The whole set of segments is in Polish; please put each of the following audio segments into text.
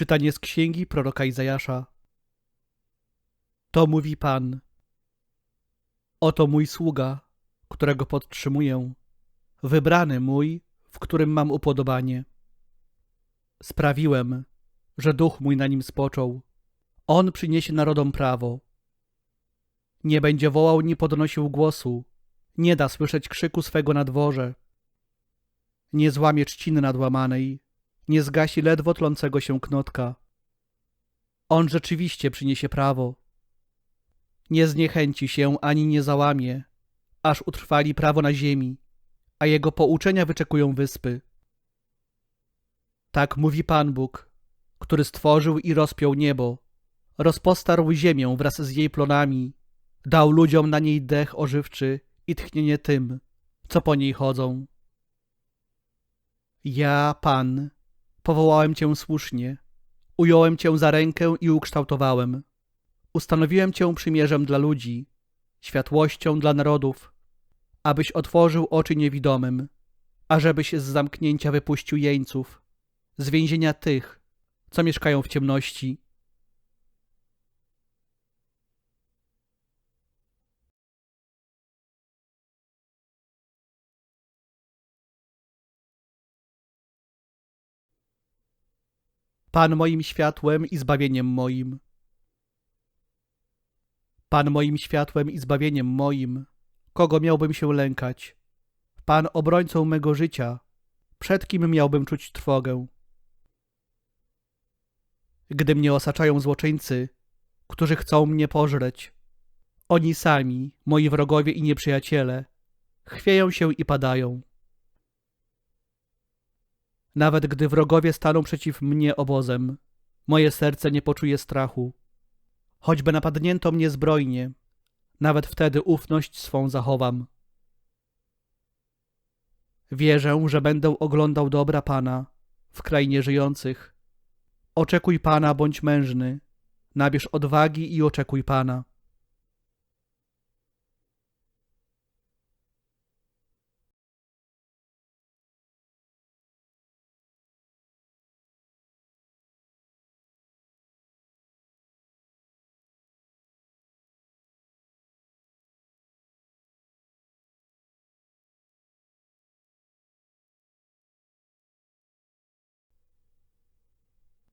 Czytanie z księgi proroka Izajasza. To mówi Pan. Oto mój sługa, którego podtrzymuję, wybrany mój, w którym mam upodobanie. Sprawiłem, że duch mój na nim spoczął. On przyniesie narodom prawo. Nie będzie wołał, nie podnosił głosu, nie da słyszeć krzyku swego na dworze. Nie złamie trzciny nadłamanej, nie zgasi ledwo tlącego się knotka. On rzeczywiście przyniesie prawo. Nie zniechęci się ani nie załamie, aż utrwali prawo na ziemi, a jego pouczenia wyczekują wyspy. Tak mówi Pan Bóg, który stworzył i rozpiął niebo, rozpostarł ziemię wraz z jej plonami, dał ludziom na niej dech ożywczy i tchnienie tym, co po niej chodzą. Ja, Pan, powołałem Cię słusznie, ująłem Cię za rękę i ukształtowałem. Ustanowiłem Cię przymierzem dla ludzi, światłością dla narodów, abyś otworzył oczy niewidomym, ażebyś z zamknięcia wypuścił jeńców, z więzienia tych, co mieszkają w ciemności. Pan moim światłem i zbawieniem moim. Pan moim światłem i zbawieniem moim, kogo miałbym się lękać? Pan obrońcą mego życia, przed kim miałbym czuć trwogę? Gdy mnie osaczają złoczyńcy, którzy chcą mnie pożreć, oni sami, moi wrogowie i nieprzyjaciele, chwieją się i padają. Nawet gdy wrogowie staną przeciw mnie obozem, moje serce nie poczuje strachu. Choćby napadnięto mnie zbrojnie, nawet wtedy ufność swą zachowam. Wierzę, że będę oglądał dobra Pana w krainie żyjących. Oczekuj Pana, bądź mężny, nabierz odwagi i oczekuj Pana.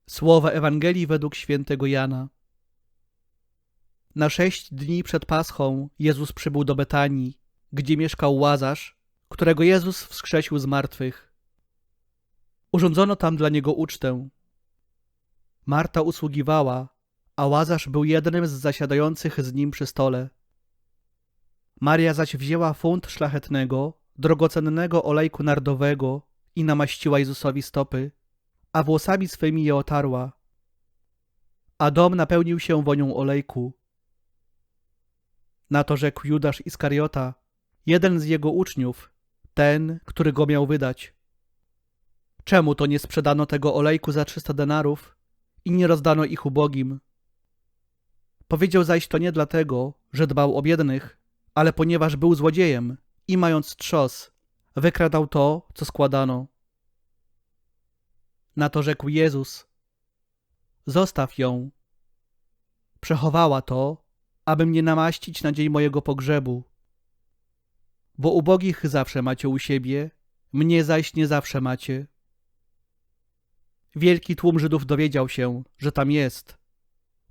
Słowa Ewangelii według świętego Jana. Na sześć dni przed Paschą Jezus przybył do Betanii, gdzie mieszkał Łazarz, którego Jezus wskrzesił z martwych. Urządzono tam dla niego ucztę. Marta usługiwała, a Łazarz był jednym z zasiadających z nim przy stole. Maria zaś wzięła funt szlachetnego, drogocennego olejku nardowego i namaściła Jezusowi stopy a włosami swymi je otarła. A dom napełnił się wonią olejku. Na to rzekł Judasz Iskariota, jeden z jego uczniów, ten, który go miał wydać. Czemu to nie sprzedano tego olejku za trzysta denarów i nie rozdano ich ubogim? Powiedział zaś to nie dlatego, że dbał o biednych, ale ponieważ był złodziejem i mając trzos, wykradał to, co składano. Na to rzekł Jezus: Zostaw ją. Przechowała to, aby mnie namaścić na dzień mojego pogrzebu. Bo ubogich zawsze macie u siebie, mnie zaś nie zawsze macie. Wielki tłum Żydów dowiedział się, że tam jest,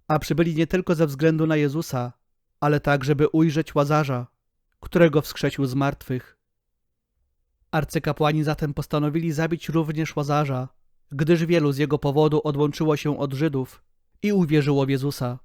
a przybyli nie tylko ze względu na Jezusa, ale tak, żeby ujrzeć Łazarza, którego wskrzesił z martwych. Arcykapłani zatem postanowili zabić również Łazarza, gdyż wielu z jego powodu odłączyło się od Żydów i uwierzyło w Jezusa.